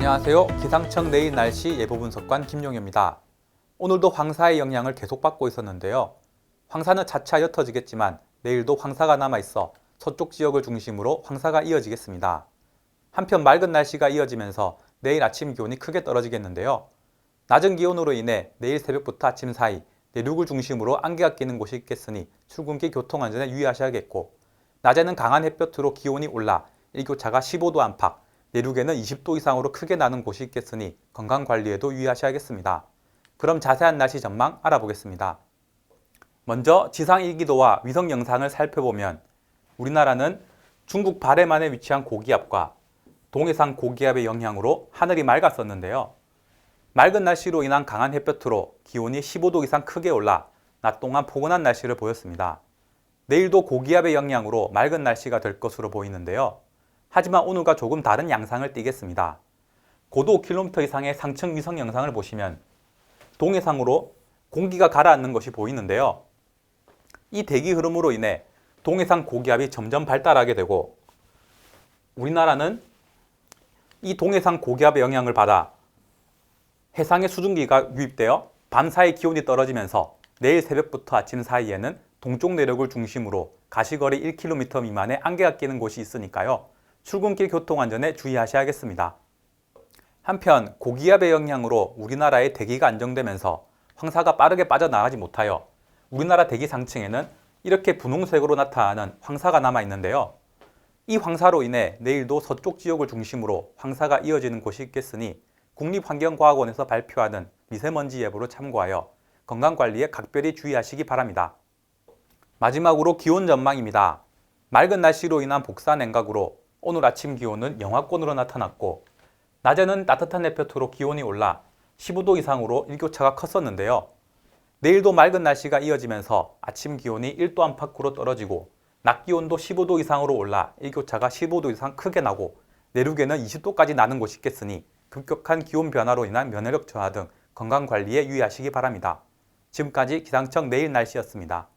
안녕하세요. 기상청 내일 날씨 예보 분석관 김용입니다. 오늘도 황사의 영향을 계속 받고 있었는데요. 황사는 차차 옅어지겠지만 내일도 황사가 남아 있어 서쪽 지역을 중심으로 황사가 이어지겠습니다. 한편 맑은 날씨가 이어지면서 내일 아침 기온이 크게 떨어지겠는데요. 낮은 기온으로 인해 내일 새벽부터 아침 사이 내륙을 중심으로 안개가 끼는 곳이 있겠으니 출근길 교통 안전에 유의하셔야겠고 낮에는 강한 햇볕으로 기온이 올라 일교차가 15도 안팎, 내륙에는 20도 이상으로 크게 나는 곳이 있겠으니 건강 관리에도 유의하셔야겠습니다. 그럼 자세한 날씨 전망 알아보겠습니다. 먼저 지상 일기도와 위성 영상을 살펴보면 우리나라는 중국 발해만에 위치한 고기압과 동해상 고기압의 영향으로 하늘이 맑았었는데요. 맑은 날씨로 인한 강한 햇볕으로 기온이 15도 이상 크게 올라 낮 동안 포근한 날씨를 보였습니다. 내일도 고기압의 영향으로 맑은 날씨가 될 것으로 보이는데요. 하지만 오늘과 조금 다른 양상을 띠겠습니다. 고도 5km 이상의 상층 위성 영상을 보시면 동해상으로 공기가 가라앉는 것이 보이는데요. 이 대기 흐름으로 인해 동해상 고기압이 점점 발달하게 되고 우리나라는 이 동해상 고기압의 영향을 받아 해상의 수증기가 유입되어 밤 사이 기온이 떨어지면서 내일 새벽부터 아침 사이에는 동쪽 내륙을 중심으로 가시거리 1km 미만의 안개가 끼는 곳이 있으니까요. 출근길 교통 안전에 주의하셔야겠습니다. 한편 고기압의 영향으로 우리나라의 대기가 안정되면서 황사가 빠르게 빠져나가지 못하여 우리나라 대기 상층에는 이렇게 분홍색으로 나타나는 황사가 남아 있는데요. 이 황사로 인해 내일도 서쪽 지역을 중심으로 황사가 이어지는 곳이 있겠으니 국립환경과학원에서 발표하는 미세먼지 예보를 참고하여 건강관리에 각별히 주의하시기 바랍니다. 마지막으로 기온 전망입니다. 맑은 날씨로 인한 복사 냉각으로 오늘 아침 기온은 영하권으로 나타났고 낮에는 따뜻한 햇볕으로 기온이 올라 15도 이상으로 일교차가 컸었는데요. 내일도 맑은 날씨가 이어지면서 아침 기온이 1도 안팎으로 떨어지고 낮 기온도 15도 이상으로 올라 일교차가 15도 이상 크게 나고 내륙에는 20도까지 나는 곳이 있겠으니 급격한 기온 변화로 인한 면역력 저하 등 건강 관리에 유의하시기 바랍니다. 지금까지 기상청 내일 날씨였습니다.